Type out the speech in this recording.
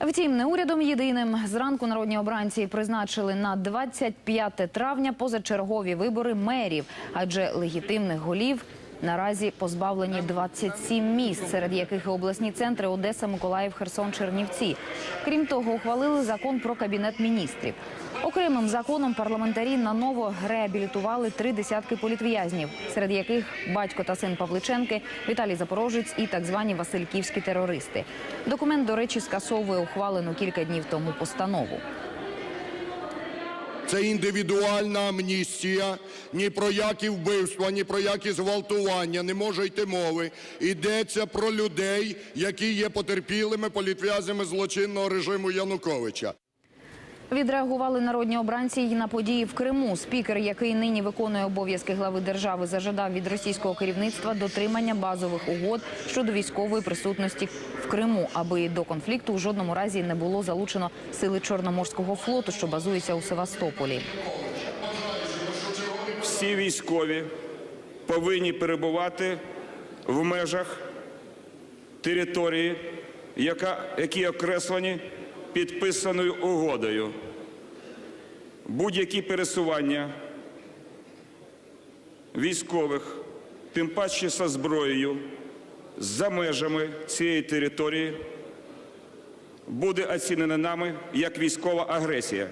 Втім, не урядом єдиним. Зранку народні обранці призначили на 25 травня позачергові вибори мерів, адже легітимних голів наразі позбавлені 27 місць, серед яких і обласні центри Одеса, Миколаїв, Херсон, Чернівці. Крім того, ухвалили закон про кабінет міністрів. Окремим законом парламентарі наново реабілітували три десятки політв'язнів, серед яких батько та син Павличенки, Віталій Запорожець і так звані Васильківські терористи. Документ, до речі, скасовує ухвалену кілька днів тому постанову. Це індивідуальна амністія. Ні про які вбивства, ні про які зґвалтування не може йти мови. Йдеться про людей, які є потерпілими політв'язнями злочинного режиму Януковича. Відреагували народні обранці й на події в Криму. Спікер, який нині виконує обов'язки глави держави, зажадав від російського керівництва дотримання базових угод щодо військової присутності в Криму, аби до конфлікту у жодному разі не було залучено сили Чорноморського флоту, що базується у Севастополі. всі військові повинні перебувати в межах території, які окреслені підписаною угодою. Будь-які пересування військових, тим паче за зброєю, за межами цієї території буде оцінено нами як військова агресія.